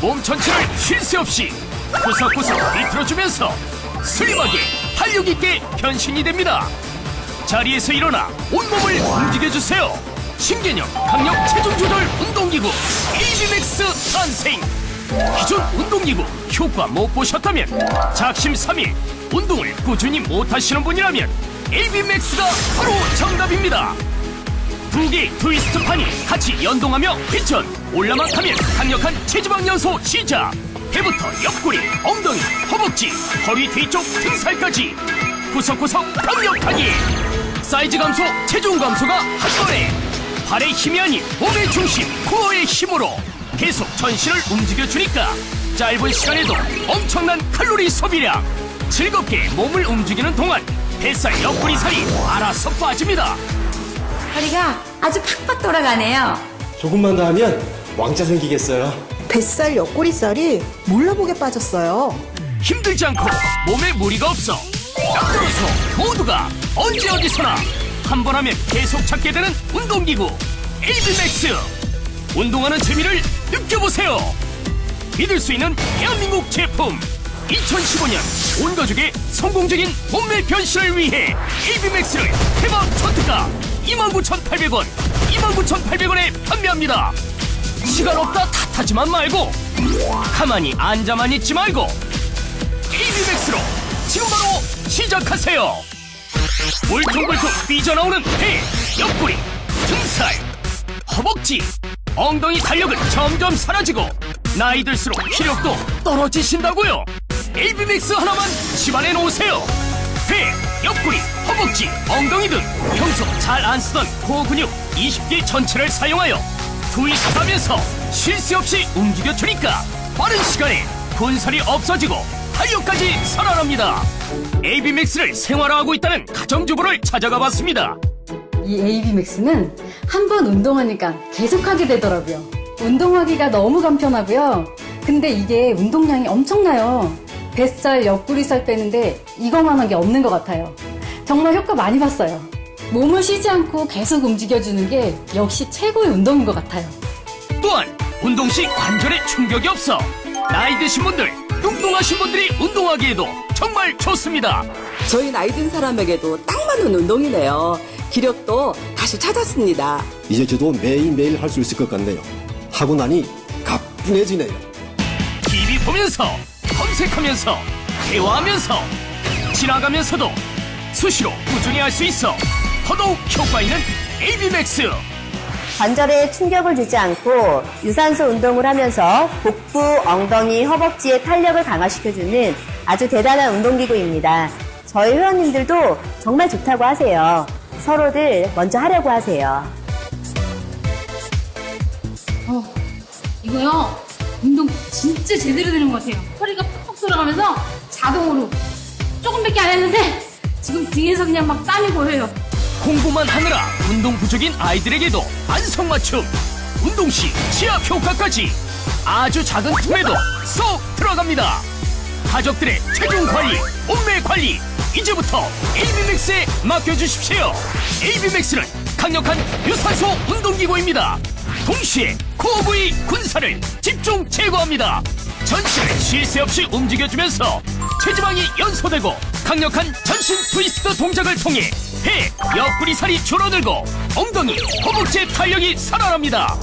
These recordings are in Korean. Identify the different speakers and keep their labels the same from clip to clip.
Speaker 1: 몸 전체를 쉴 새 없이 구석구석 비틀어주면서 슬림하게 탄력 있게 변신이 됩니다. 자리에서 일어나 온몸을 움직여주세요. 신개념 강력 체중 조절 운동기구 ABMAX 탄생. 기존 운동기구 효과 못 보셨다면 작심 삼일 운동을 꾸준히 못하시는 분이라면 ABMAX가 바로 정답입니다. 두 개의 트위스트판이 같이 연동하며 회전 올라막하면 강력한 체지방 연소 시작. 배부터 옆구리 엉덩이 허벅지 허리 뒤쪽 등살까지 구석구석 강력하게. 사이즈 감소 체중 감소가 한 번에. 발의 힘이 아닌 몸의 중심 코어의 힘으로 계속 전신을 움직여주니까 짧은 시간에도 엄청난 칼로리 소비량. 즐겁게 몸을 움직이는 동안 뱃살 옆구리 살이 알아서 빠집니다
Speaker 2: 허리가 아주 팍팍 돌아가네요.
Speaker 3: 조금만 더 하면 왕자 생기겠어요.
Speaker 4: 뱃살 옆구리살이 몰라보게 빠졌어요.
Speaker 1: 힘들지 않고 몸에 무리가 없어 딱 떨어서 모두가 언제 어디서나 한 번 하면 계속 찾게 되는 운동기구 에이비맥스 운동하는 재미를 느껴보세요 믿을 수 있는 대한민국 제품 2015년 온 가족의 성공적인 몸매 변신을 위해 에이비맥스를 대박 초특가 29,800원. 29,800원에 판매합니다. 시간 없다 탓하지만 말고 가만히 앉아만 있지 말고 ABMAX로 지금 바로 시작하세요. 울퉁불퉁 삐져나오는 배, 옆구리, 등살, 허벅지 엉덩이 탄력은 점점 사라지고 나이 들수록 기력도 떨어지신다고요. ABMAX 하나만 집안에 놓으세요. 배, 옆구리, 허벅지, 엉덩이 등 평소 잘 안 쓰던 코어 근육 20개 전체를 사용하여 트위스트하면서 쉴 새 없이 움직여 주니까 빠른 시간에 군살이 없어지고 탄력까지 살아납니다. ABMAX를 생활화하고 있다는 가정주부를 찾아가 봤습니다.
Speaker 5: 이 ABMAX는 한 번 운동하니까 계속하게 되더라고요. 운동하기가 너무 간편하고요. 근데 이게 운동량이 엄청나요. 뱃살, 옆구리살 빼는데 이거만한 게 없는 것 같아요. 정말 효과 많이 봤어요. 몸을 쉬지 않고 계속 움직여주는 게 역시 최고의 운동인 것 같아요.
Speaker 1: 또한 운동 시 관절에 충격이 없어 나이 드신 분들, 뚱뚱하신 분들이 운동하기에도 정말 좋습니다.
Speaker 6: 저희 나이 든 사람에게도 딱 맞는 운동이네요. 기력도 다시 찾았습니다.
Speaker 3: 이제 저도 매일매일 할 수 있을 것 같네요. 하고 나니 가뿐해지네요.
Speaker 1: TV 보면서 검색하면서 대화하면서 지나가면서도 수시로 꾸준히 할 수 있어 더더욱 효과 있는 ABMAX
Speaker 7: 관절에 충격을 주지 않고 유산소 운동을 하면서 복부, 엉덩이, 허벅지의 탄력을 강화시켜주는 아주 대단한 운동기구입니다. 저희 회원님들도 정말 좋다고 하세요. 서로들 먼저 하려고 하세요.
Speaker 8: 어, 이거요. 운동 진짜 제대로 되는 것 같아요. 허리가 팍팍 돌아가면서 자동으로 조금밖에 안 했는데 지금 등에서 그냥 막 땀이 보여요.
Speaker 1: 공부만 하느라 운동 부족인 아이들에게도 안성맞춤 운동 시 지압 효과까지 아주 작은 틈에도 쏙 들어갑니다 가족들의 체중 관리 몸매 관리 이제부터 ABMAX에 맡겨주십시오 ABMAX는 강력한 유산소 운동기구입니다 동시에 부위 군살을 집중 제거합니다 전신을 쉴 새 없이 움직여주면서 체지방이 연소되고 강력한 전신 트위스트 동작을 통해 배, 옆구리 살이 줄어들고 엉덩이, 허벅지의 탄력이 살아납니다.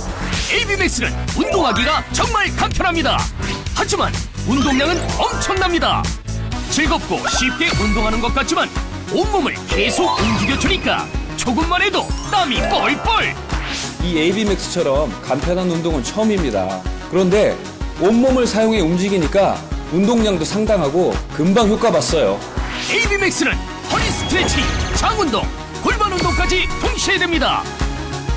Speaker 1: ABMAX는 운동하기가 정말 간편합니다. 하지만 운동량은 엄청납니다. 즐겁고 쉽게 운동하는 것 같지만 온몸을 계속 움직여주니까 조금만 해도 땀이 뻘뻘!
Speaker 9: 이 ABMAX처럼 간편한 운동은 처음입니다. 그런데 온몸을 사용해 움직이니까 운동량도 상당하고 금방 효과 봤어요.
Speaker 1: ABMAX는 허리 스트레칭, 장 운동, 골반 운동까지 동시에 됩니다.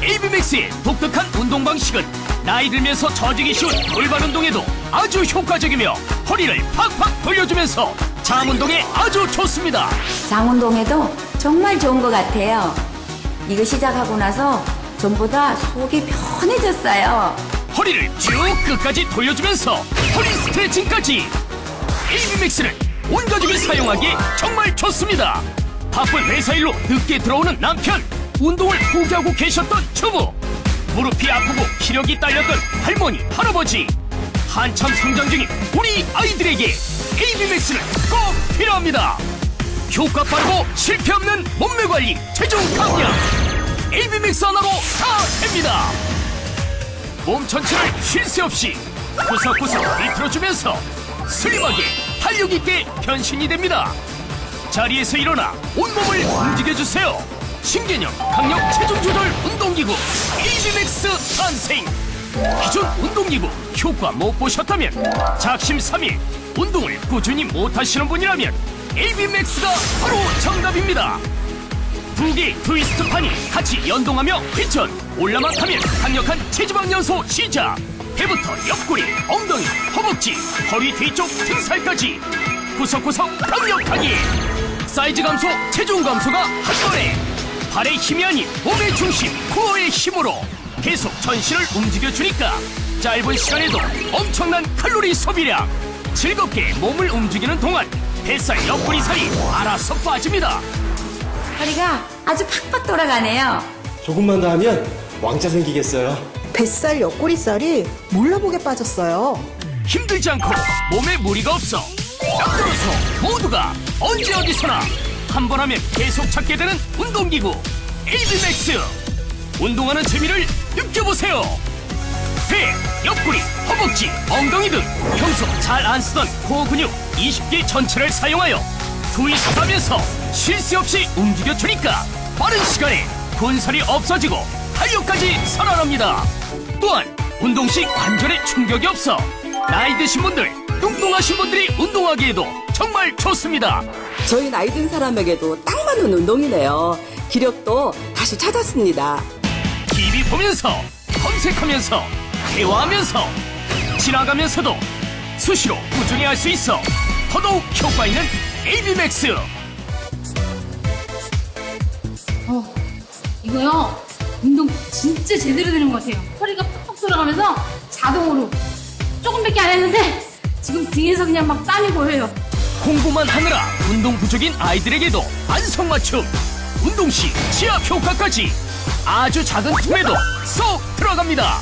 Speaker 1: ABMAX의 독특한 운동 방식은 나이 들면서 처지기 쉬운 골반 운동에도 아주 효과적이며 허리를 팍팍 돌려주면서 장 운동에 아주 좋습니다.
Speaker 2: 장 운동에도 정말 좋은 것 같아요. 이거 시작하고 나서 전보다 속이 편해졌어요.
Speaker 1: 허리를 쭉 끝까지 돌려주면서 허리 스트레칭까지. ABMAX는 온 가족이 사용하기 정말 좋습니다. 바쁜 회사 일로 늦게 들어오는 남편 운동을 포기하고 계셨던 주부. 무릎이 아프고 기력이 딸렸던 할머니 할아버지. 한참 성장 중인 우리 아이들에게 ABMAX는 꼭 필요합니다. 효과 빠르고 실패 없는 몸매 관리 체중 감량 ABMAX 하나로 다 됩니다. 몸 전체를 쉴 새 없이 구석구석 비틀어주면서 슬림하게 탄력 있게 변신이 됩니다. 자리에서 일어나 온몸을 움직여주세요. 신개념 강력 체중 조절 운동기구 ABMAX 탄생. 기존 운동기구 효과 못 보셨다면 작심 삼일 운동을 꾸준히 못하시는 분이라면 ABMAX가 바로 정답입니다. 두 개의 트위스트 판이 같이 연동하며 회전 올라만 하면 강력한 체지방 연소 시작. 배부터 옆구리 엉덩이 허벅지 허리 뒤쪽 등살까지 구석구석 강력하게 사이즈 감소 체중 감소가 한 번에. 발의 힘이 아닌 몸의 중심 코어의 힘으로 계속 전신을 움직여주니까 짧은 시간에도 엄청난 칼로리 소비량. 즐겁게 몸을 움직이는 동안 뱃살 옆구리 살이 알아서 빠집니다
Speaker 2: 허리가 아주 팍팍 돌아가네요.
Speaker 3: 조금만 더 하면 왕자 생기겠어요.
Speaker 4: 뱃살 옆구리살이 몰라보게 빠졌어요.
Speaker 1: 힘들지 않고 몸에 무리가 없어 딱 떨어서 모두가 언제 어디서나 한 번 하면 계속 찾게 되는 운동기구 에이비맥스 운동하는 재미를 느껴보세요 배, 옆구리, 허벅지, 엉덩이 등 평소 잘 안 쓰던 코어 근육 20개 전체를 사용하여 트위스트하면서 쉴 새 없이 움직여주니까 빠른 시간에 군살이 없어지고 탄력까지 살아납니다 또한 운동 시 관절에 충격이 없어 나이 드신 분들, 뚱뚱하신 분들이 운동하기에도 정말 좋습니다.
Speaker 6: 저희 나이 든 사람에게도 딱 맞는 운동이네요. 기력도 다시 찾았습니다.
Speaker 1: TV 보면서, 검색하면서, 대화하면서, 지나가면서도 수시로 꾸준히 할 수 있어 더더욱 효과 있는 ABMAX.
Speaker 8: 어, 이거요. 운동 진짜 제대로 되는 것 같아요. 허리가 팍팍 돌아가면서 자동으로 조금밖에 안 했는데 지금 등에서 그냥 막 땀이 보여요.
Speaker 1: 공부만 하느라 운동 부족인 아이들에게도 안성맞춤 운동 시 지압 효과까지 아주 작은 틈에도 쏙 들어갑니다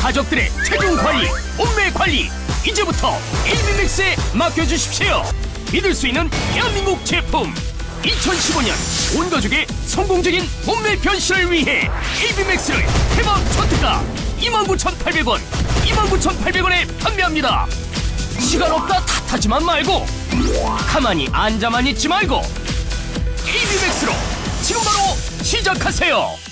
Speaker 1: 가족들의 체중 관리 몸매 관리 이제부터 에이비맥스에 맡겨주십시오 믿을 수 있는 대한민국 제품 2015년 온 가족의 성공적인 몸매 변신을 위해 에이비맥스를 대박 초특가 29,800원 29,800원에 판매합니다. 시간 없다 탓하지만 말고 가만히 앉아만 있지 말고 ABMAX로 지금 바로 시작하세요